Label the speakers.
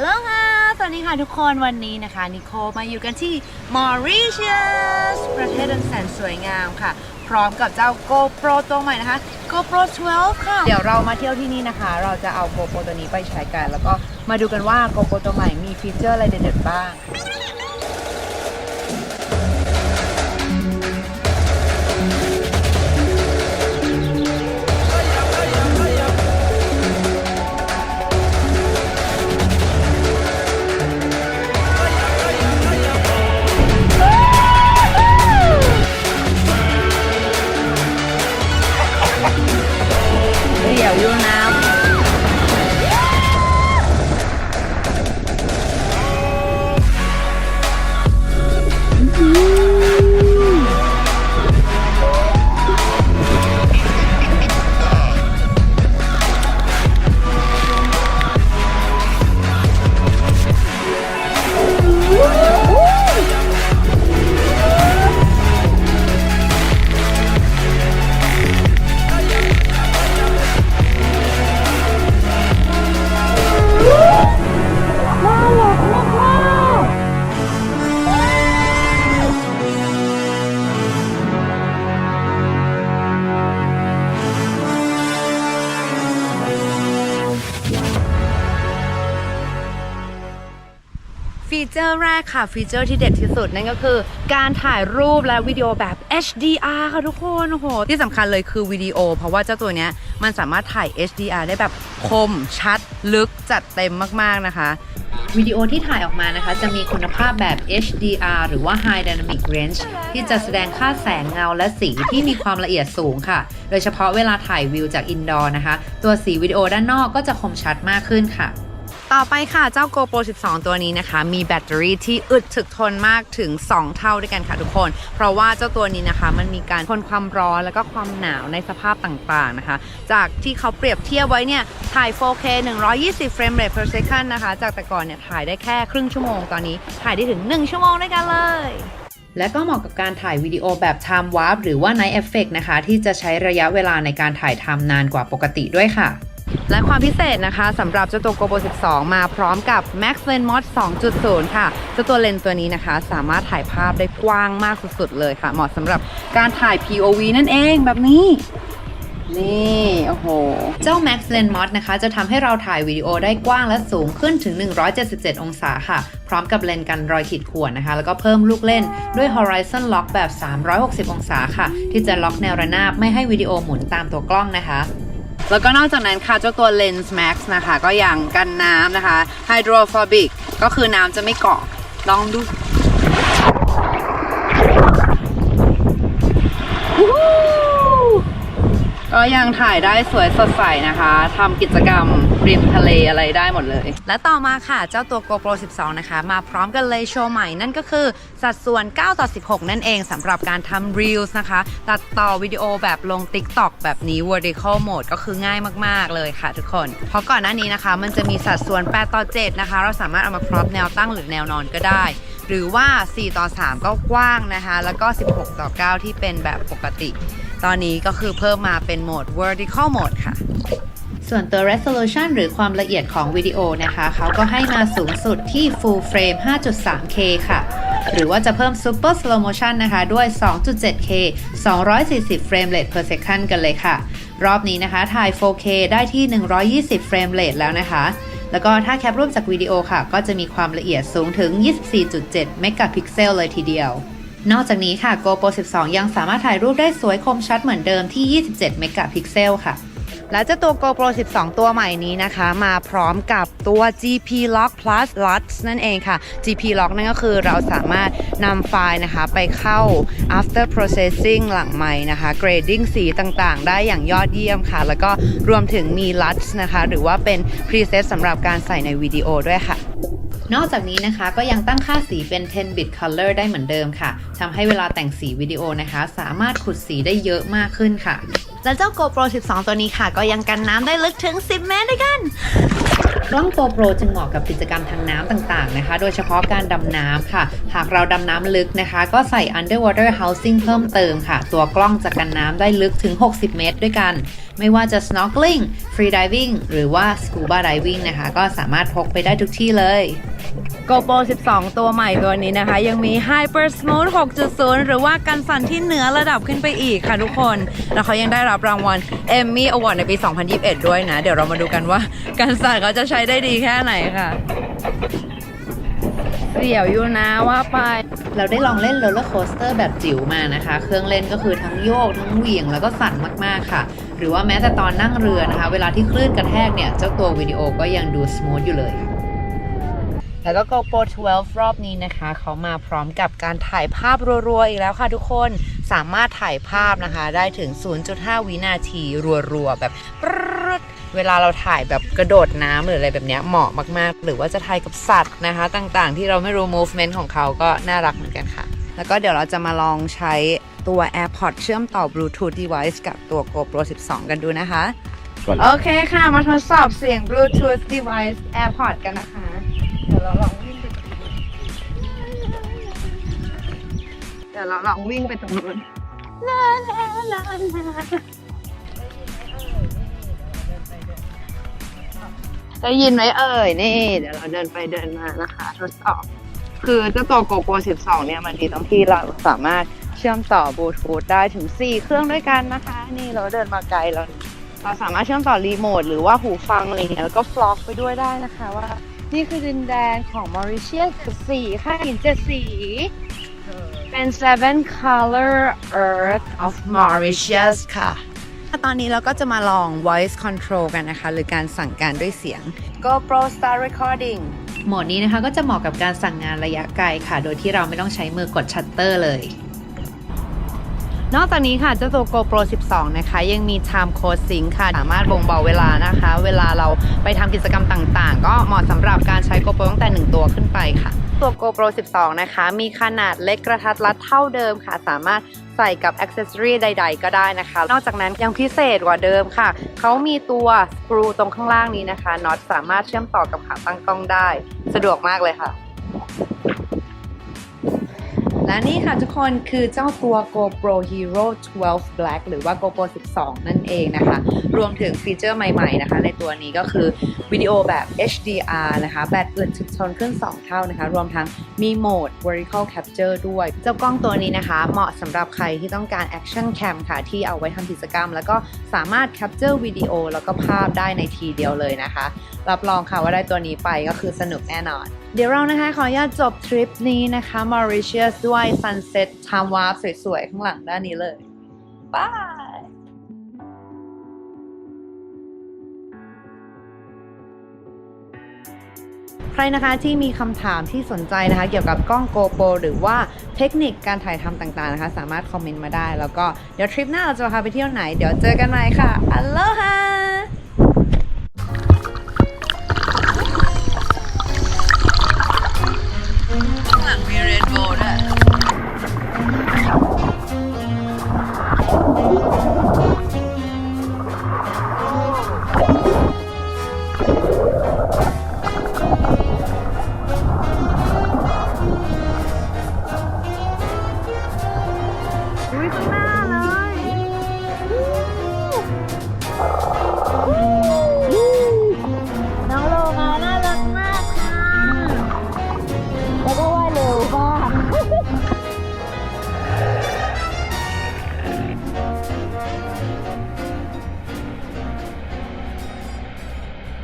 Speaker 1: ฮัลโหลค่ะ สวัสดีค่ะทุกคนวันนี้นะคะ นิโคมาอยู่กันที่มอริเชียสประเทศอันแสนสวยงามค่ะ พร้อมกับเจ้า GoPro ตัวใหม่นะคะ GoPro 12 ค่ะ เดี๋ยวเรามาเที่ยวที่นี่นะคะ เราจะเอา GoPro ตัวนี้ไปใช้กัน แล้วก็มาดูกันว่า GoPro ตัวใหม่มีฟีเจอร์อะไรเด็ดๆบ้าง ฟีเจอร์แรกค่ะ ฟีเจอร์ที่เด็ดที่สุดนั่นก็คือ การถ่ายรูปและวิดีโอแบบ HDR ค่ะทุกคนโอ้โหที่สำคัญเลยคือวิดีโอ เพราะว่าเจ้าตัวเนี้ยมันสามารถถ่าย HDR ได้แบบคมชัด ลึกจัดเต็มมาก ๆ นะคะวิดีโอที่ถ่ายออกมานะคะ จะมีคุณภาพแบบ HDR หรือว่า High Dynamic Range ที่จะแสดงค่าแสงเงาและสีที่มีความละเอียดสูงค่ะ โดยเฉพาะเวลาถ่ายวิวจากอินดอร์นะคะ ตัวสีวิดีโอด้านนอกก็จะคมชัดมากขึ้นค่ะ ต่อไปค่ะ เจ้า GoPro 12 ตัวนี้นะคะ มีแบตเตอรี่ที่อึดถึกทนมากถึง 2 เท่าด้วยกันค่ะทุกคน เพราะว่าเจ้าตัวนี้นะคะมันมีการทนความร้อนแล้วก็ความหนาวในสภาพต่างๆนะคะ จากที่เขาเปรียบเทียบไว้เนี่ย ถ่าย 4K 120เฟรมเรท per second นะคะ จากแต่ก่อนเนี่ยถ่ายได้แค่ครึ่งชั่วโมงตอนนี้ ถ่ายได้ถึง 1 ชั่วโมงด้วยกันเลยและก็เหมาะกับการถ่ายวิดีโอแบบ time warp หรือว่า night effect นะคะ ที่จะใช้ระยะเวลาในการถ่ายทำนานกว่าปกติด้วยค่ะ และความพิเศษนะคะสำหรับเจ้าตัว GoPro 12 มาพร้อมกับ Max Lens Mod 2.0 ค่ะ เจ้าตัวเลนส์ตัวนี้นะคะ สามารถถ่ายภาพได้กว้างมากสุดๆเลยค่ะ เหมาะสำหรับการถ่าย POV นั่นเองแบบนี้นี่ โอ้โห เจ้า Max Lens Mod นะคะ จะทำให้เราถ่ายวิดีโอได้กว้างและสูงขึ้นถึง 177 องศาค่ะ พร้อมกับเลนส์กันรอยขีดข่วนนะคะ แล้วก็เพิ่มลูกเล่นด้วย Horizon Lock แบบ 360 องศาค่ะ ที่จะล็อกแนวระนาบไม่ให้วิดีโอหมุนตามตัวกล้องนะคะ แล้วก็นอกจากนั้นค่ะเจ้าตัว Lens Max นะคะ ก็ยังกันน้ำนะคะ Hydrophobic ก็คือน้ำจะไม่เกาะลองดู ก็ยังถ่ายได้สวยสดใสนะคะทำกิจกรรมริมทะเลอะไรได้หมดเลย และต่อมาค่ะเจ้าตัว GoPro 12 นะคะ มาพร้อมกันเลยโชว์ใหม่ นั่นก็คือสัดส่วน 9 ต่อ 16 นั่นเองสำหรับการทำ Reels นะคะ ตัดต่อวิดีโอแบบลง TikTok แบบนี้ Vertical Mode ก็คือง่ายมาก ๆ เลยค่ะทุกคน เพราะก่อนหน้านี้นะคะ มันจะมีสัดส่วน 8 ต่อ 7 นะคะ เราสามารถเอามาครอปแนวตั้งหรือแนวนอนก็ได้ หรือว่า 4 ต่อ 3 ก็กว้างนะคะ แล้วก็ 16 ต่อ 9 ที่เป็นแบบปกติ ตอนนี้ก็คือเพิ่มมาเป็นโหมด vertical mode ค่ะ ส่วนตัว resolution หรือความละเอียดของวิดีโอนะคะ เขาก็ให้มาสูงสุดที่ full frame 5.3K ค่ะ หรือว่าจะเพิ่ม super slow motion นะคะด้วย 2.7K 240 frame rate per second กันเลยค่ะ รอบนี้นะคะถ่าย 4K ได้ที่ 120 frame rate แล้วนะคะ แล้วก็ถ้าแคปรูปจากวิดีโอค่ะ ก็จะมีความละเอียดสูงถึง 24.7 เมกะพิกเซลเลยทีเดียว นอกจากนี้ค่ะ GoPro 12 ยังสามารถถ่ายรูปได้สวยคมชัดเหมือนเดิมที่ 27 เมกะพิกเซลค่ะ และเจ้าตัว GoPro 12 ตัวใหม่นี้นะคะ มาพร้อมกับตัว GP Lock Plus LUTs นั่นเองค่ะ GP Lock นั่นก็คือเราสามารถนำไฟล์นะคะไปเข้า after processing หลังใหม่นะคะ grading สีต่างๆ ได้อย่างยอดเยี่ยมค่ะ แล้วก็รวมถึงมี LUTs นะคะ หรือว่าเป็น preset สำหรับการใส่ในวิดีโอด้วยค่ะนอกจากนี้นะคะก็ยังตั้งค่าสีเป็น 10 bit color ได้เหมือนเดิมค่ะ ทำให้เวลาแต่งสีวิดีโอนะคะ สามารถขุดสีได้เยอะมากขึ้นค่ะ และเจ้า GoPro 12 ตัวนี้ค่ะ ก็ยังกันน้ำได้ลึกถึง 10 เมตรด้วยกันกล้อง GoPro จึงเหมาะกับกิจกรรมทางน้ำต่างๆนะคะ โดยเฉพาะการดำน้ำค่ะ หากเราดำน้ำลึกนะคะ ก็ใส่ underwater housing เพิ่มเติมค่ะ ตัวกล้องจะกันน้ำได้ลึกถึง 60 เมตรด้วยกัน ไม่ว่าจะ snorkeling free diving หรือว่า scuba diving นะคะ ก็สามารถพกไปได้ทุกที่เลย GoPro 12 ตัวใหม่ตัวนี้นะคะ ยังมี Hyper Smooth 6.0 หรือว่ากันสั่นที่เหนือระดับขึ้นไปอีกค่ะทุกคน แล้วเขายังได้รับรางวัล Emmy Award ในปี 2021 ด้วยนะ เดี๋ยวเรามาดูกันว่ากันสั่นเขาจะใช้ได้ดีแค่ไหนค่ะเสี่ยวอยู่นะว่าไป เราได้ลองเล่นโรลเลอร์โคสเตอร์แบบจิ๋วมานะคะ เครื่องเล่นก็คือทั้งโยก ทั้งเหวี่ยงแล้วก็สั่นมากๆค่ะ หรือว่าแม้แต่ตอนนั่งเรือนะคะ เวลาที่คลื่นกระแทกเนี่ย เจ้าตัววิดีโอก็ยังดูสมูทอยู่เลย แล้วก็ GoPro 12 รอบนี้นะคะ เขามาพร้อมกับการถ่ายภาพรัวๆ อีกแล้วค่ะทุกคนสามารถถ่ายภาพนะคะ ได้ถึง 0.5 วินาทีรัวๆ แบบปรึ๊ดเวลาเราถ่ายแบบกระโดดน้ำหรืออะไรแบบเนี้ยเหมาะมากๆ หรือว่าจะถ่ายกับสัตว์นะคะ ต่างๆ ที่เราไม่รู้ movement ของเขาก็น่ารักเหมือนกันค่ะ แล้วก็เดี๋ยวเราจะมาลองใช้ตัว AirPods เชื่อมต่อ Bluetooth device กับตัว GoPro 12 กันดูนะคะ
Speaker 2: ก่อน
Speaker 1: โอเคค่ะ มาทดสอบเสียง Bluetooth device AirPods กันนะคะ เดี๋ยวเราลองวิ่งไปตรงนู้นเดี๋ยวเราลองวิ่งไปตรงนู้นลาลาลาลาได้ยินไหมเอ่ยนี่ เดี๋ยวเราเดินไปเดินมานะคะ ทดสอบ คือเจ้าตัว GoPro 12 เนี่ยมันดีตรงที่เราสามารถเชื่อมต่อบลูทูธได้ถึง 4 เครื่องด้วยกันนะคะ นี่เราเดินมาไกลเราเราสามารถเชื่อมต่อรีโมทหรือว่าหูฟังอะไรเงี้ยแล้วก็ฟล็อกไปด้วยได้นะคะว่า นี่คือดินแดนของมอริเชียสกับสีค่ะหินเจ็ดสี เป็น seven color earth of Mauritius ค่ะ ตอนนี้เราก็จะมาลอง voice control กันนะคะ หรือการสั่งการด้วยเสียง GoPro Start Recording โหมดนี้นะคะก็จะเหมาะกับการสั่งงานระยะไกลค่ะ โดยที่เราไม่ต้องใช้มือกดชัตเตอร์เลย นอกจากนี้ค่ะเจ้าตัว GoPro 12 นะคะ ยังมี Time Code Sync ค่ะ สามารถบ่งบอกเวลานะคะ เวลาเราไปทำกิจกรรมต่างๆ ก็เหมาะสำหรับ ไปค่ะ ตัว GoPro 12 นะคะ มีขนาดเล็กกระทัดรัดเท่าเดิมค่ะ สามารถใส่กับอ c เซสซอรีใด ๆ ก็ได้นะคะ นอกจากนั้นยังพิเศษกว่าเดิมค่ะ เขามีตัวสกรูตรงข้างล่างนี้นะคะน็อตสามารถเชื่อมต่อกับขาตั้งกล้องได้ สะดวกมากเลยค่ะ นี่ค่ะทุกคนคือเจ้าตัว GoPro Hero 12 Black หรือว่า GoPro 12 นั่นเองนะคะ รวมถึงฟีเจอร์ใหม่ๆนะคะ ในตัวนี้ก็คือวิดีโอแบบ HDR นะคะ แบตอื่นถึกทนขึ้น 2 เท่านะคะ รวมทั้งมีโหมด Vertical Capture ด้วย เจ้ากล้องตัวนี้นะคะ เหมาะสำหรับใครที่ต้องการ Action Cam ค่ะ ที่เอาไว้ทำกิจกรรม แล้วก็สามารถ Capture วิดีโอแล้วก็ภาพได้ในทีเดียวเลยนะคะ รับรองค่ะว่าได้ตัวนี้ไปก็คือสนุกแน่นอน เดี๋ยวเรานะคะขออนุญาตจบทริปนี้นะคะ Mauritius ด้วย Sunset Time Warp สวยๆ ข้างหลังด้านนี้เลยบายใครนะคะที่มีคำถามที่สนใจนะคะ เกี่ยวกับกล้อง GoPro หรือว่าเทคนิคการถ่ายทำต่างๆนะคะ สามารถคอมเมนต์มาได้ แล้วก็เดี๋ยวทริปหน้าเราจะพาไปเที่ยวไหน เดี๋ยวเจอกันใหม่ค่ะอัลโลฮา